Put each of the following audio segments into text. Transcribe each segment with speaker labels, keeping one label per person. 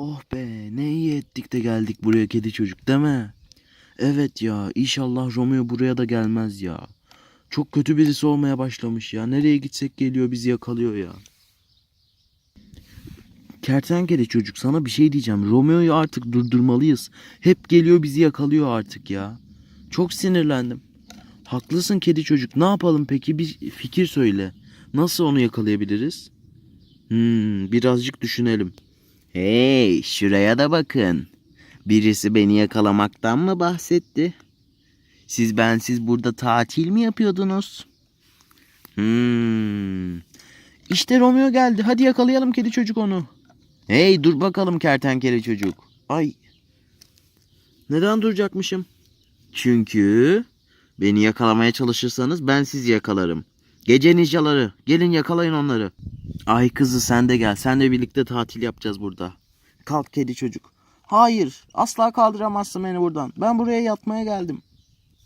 Speaker 1: Oh be ne iyi ettik de geldik buraya kedi çocuk değil mi? Evet ya inşallah Romeo buraya da gelmez ya. Çok kötü birisi olmaya başlamış ya. Nereye gitsek geliyor bizi yakalıyor ya. Kertenkele çocuk sana bir şey diyeceğim. Romeo'yu artık durdurmalıyız. Hep geliyor bizi yakalıyor artık ya. Çok sinirlendim. Haklısın kedi çocuk. Ne yapalım peki? Bir fikir söyle. Nasıl onu yakalayabiliriz? Hmm, birazcık düşünelim. Hey, şuraya da bakın. Birisi beni yakalamaktan mı bahsetti? Siz bensiz burada tatil mi yapıyordunuz? Hmm. İşte Romeo geldi. Hadi yakalayalım kedi çocuk onu. Hey dur bakalım kertenkele çocuk. Ay. Neden duracakmışım? Çünkü beni yakalamaya çalışırsanız ben sizi yakalarım. Gece ninjaları gelin yakalayın onları. Ay kızı sen de gel. Sen de birlikte tatil yapacağız burada. Kalk kedi çocuk. Hayır asla kaldıramazsın beni buradan. Ben buraya yatmaya geldim.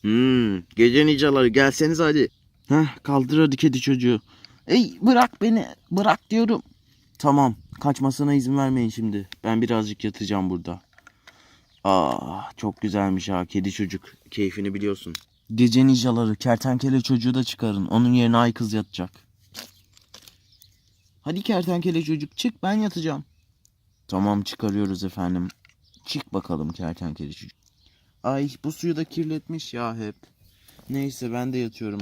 Speaker 1: Hmm, gece ninjaları gelseniz hadi. Heh, kaldır hadi kedi çocuğu. Ey bırak beni bırak diyorum. Tamam kaçmasına izin vermeyin şimdi. Ben birazcık yatacağım burada. Ah çok güzelmiş ha kedi çocuk. Keyfini biliyorsun. Gece ninjaları kertenkele çocuğu da çıkarın. Onun yerine ay kız yatacak. Hadi kertenkele çocuk çık ben yatacağım. Tamam çıkarıyoruz efendim. Çık bakalım kertenkele çocuk. Ay bu suyu da kirletmiş ya hep. Neyse ben de yatıyorum.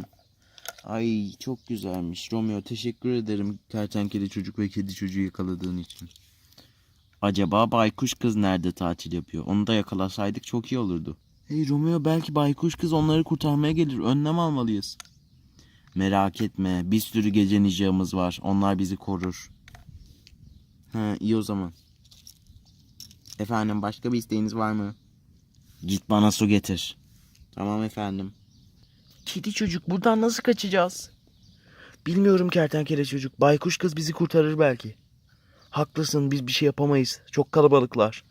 Speaker 1: Ay çok güzelmiş. Romeo teşekkür ederim kertenkele çocuk ve kedi çocuğu yakaladığın için. Acaba baykuş kız nerede tatil yapıyor? Onu da yakalasaydık çok iyi olurdu. Hey Romeo belki baykuş kız onları kurtarmaya gelir. Önlem almalıyız. Merak etme. Bir sürü gece ninjamız var. Onlar bizi korur. Ha iyi o zaman. Efendim başka bir isteğiniz var mı? Git bana su getir. Tamam efendim. Kedi çocuk buradan nasıl kaçacağız? Bilmiyorum kertenkele çocuk. Baykuş kız bizi kurtarır belki. Haklısın biz bir şey yapamayız. Çok kalabalıklar.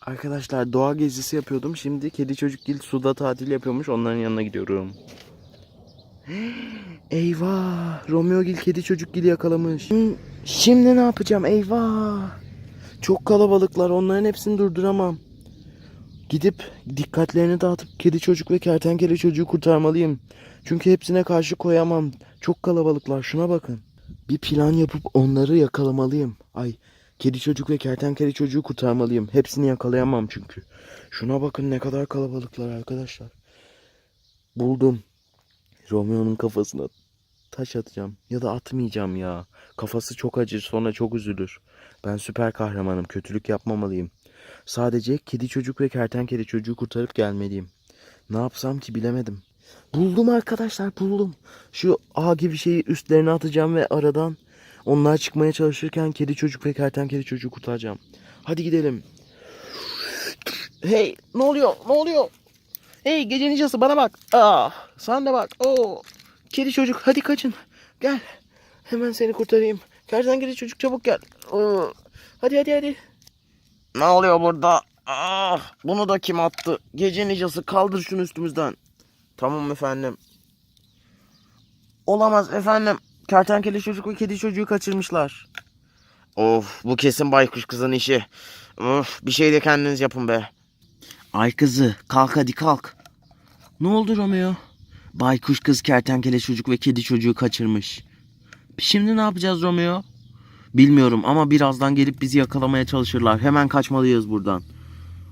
Speaker 1: Arkadaşlar doğa gezisi yapıyordum. Şimdi kedi çocuk gil suda tatil yapıyormuş. Onların yanına gidiyorum. Eyvah! Romeo Gil kedi çocuk gili yakalamış. Şimdi ne yapacağım? Eyvah! Çok kalabalıklar. Onların hepsini durduramam. Gidip dikkatlerini dağıtıp kedi çocuk ve kertenkele çocuğu kurtarmalıyım. Çünkü hepsine karşı koyamam. Çok kalabalıklar. Şuna bakın. Bir plan yapıp onları yakalamalıyım. Ay, kedi çocuk ve kertenkele çocuğu kurtarmalıyım. Hepsini yakalayamam çünkü. Şuna bakın ne kadar kalabalıklar arkadaşlar. Buldum. Romeo'nun kafasına taş atacağım. Ya da atmayacağım ya. Kafası çok acır sonra çok üzülür. Ben süper kahramanım. Kötülük yapmamalıyım. Sadece kedi çocuk ve kertenkele çocuğu kurtarıp gelmeliyim. Ne yapsam ki bilemedim. Buldum arkadaşlar buldum. Şu ağ gibi şeyi üstlerine atacağım ve aradan onlar çıkmaya çalışırken kedi çocuk ve kertenkele çocuğu kurtaracağım. Hadi gidelim. Hey ne oluyor ne oluyor? Hey gece ninjası bana bak. Ah sen de bak. Oo. Kedi çocuk hadi kaçın. Gel. Hemen seni kurtarayım. Kertenkele çocuk çabuk gel. Oo. Hadi hadi hadi. Ne oluyor burada? Ah, bunu da kim attı? Gece ninjası kaldır şunu üstümüzden. Tamam efendim. Olamaz efendim. Kertenkele çocuk ve kedi çocuğu kaçırmışlar. Of bu kesin baykuş kızın işi. Of bir şey de kendiniz yapın be. Ay kızı kalk hadi kalk. Ne oldu Romeo? Baykuş kız kertenkele çocuk ve kedi çocuğu kaçırmış. Şimdi ne yapacağız Romeo? Bilmiyorum ama birazdan gelip bizi yakalamaya çalışırlar. Hemen kaçmalıyız buradan.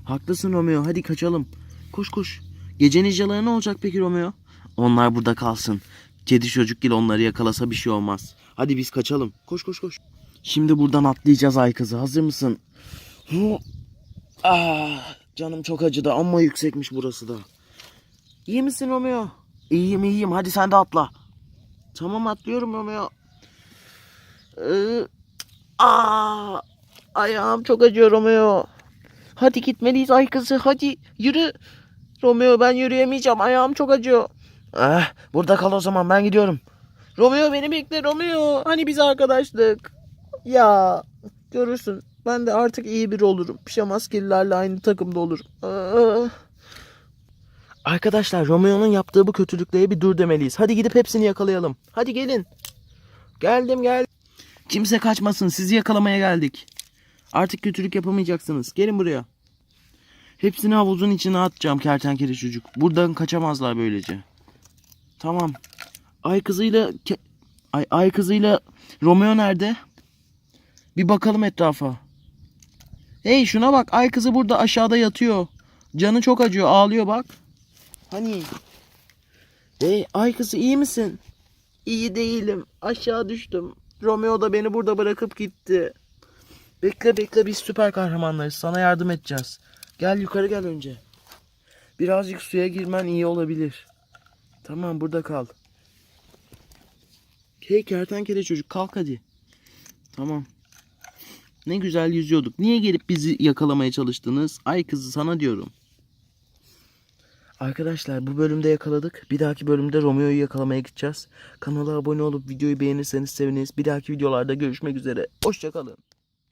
Speaker 1: Haklısın Romeo. Hadi kaçalım. Koş koş. Gece ninjaları ne olacak peki Romeo? Onlar burada kalsın. Kedi çocuk gibi onları yakalasa bir şey olmaz. Hadi biz kaçalım. Koş koş koş. Şimdi buradan atlayacağız ay kızı. Hazır mısın? Ah, canım çok acıdı ama yüksekmiş burası da. İyi misin Romeo? İyiyim iyiyim. Hadi sen de atla. Tamam atlıyorum Romeo. Ee, Aa, ayağım çok acıyor Romeo. Hadi gitmeliyiz ay kızı hadi yürü. Romeo ben yürüyemeyeceğim ayağım çok acıyor. Ah, burada kal o zaman ben gidiyorum. Romeo beni bekle Romeo. Hani biz arkadaşlık. Ya görürsün ben de artık iyi biri olurum. Pijamaskelilerle aynı takımda olurum. Ah. Arkadaşlar Romeo'nun yaptığı bu kötülüklere bir dur demeliyiz. Hadi gidip hepsini yakalayalım. Hadi gelin. Geldim geldim. Kimse kaçmasın. Sizi yakalamaya geldik. Artık kötülük yapamayacaksınız. Gelin buraya. Hepsini havuzun içine atacağım kertenkele çocuk. Buradan kaçamazlar böylece. Tamam. Ay kızıyla ay, ay kızıyla Romeo nerede? Bir bakalım etrafa. Hey şuna bak. Ay kızı burada aşağıda yatıyor. Canı çok acıyor. Ağlıyor bak. Hani? Hey ay kızı iyi misin? İyi değilim. Aşağı düştüm. Romeo da beni burada bırakıp gitti. Bekle bekle biz süper kahramanlarız. Sana yardım edeceğiz. Gel yukarı gel önce. Birazcık suya girmen iyi olabilir. Tamam burada kal. Hey kertenkele çocuk kalk hadi. Tamam. Ne güzel yüzüyorduk. Niye gelip bizi yakalamaya çalıştınız? Ay kızı sana diyorum. Arkadaşlar bu bölümde yakaladık. Bir dahaki bölümde Romeo'yu yakalamaya gideceğiz. Kanala abone olup videoyu beğenirseniz seviniriz. Bir dahaki videolarda görüşmek üzere. Hoşçakalın.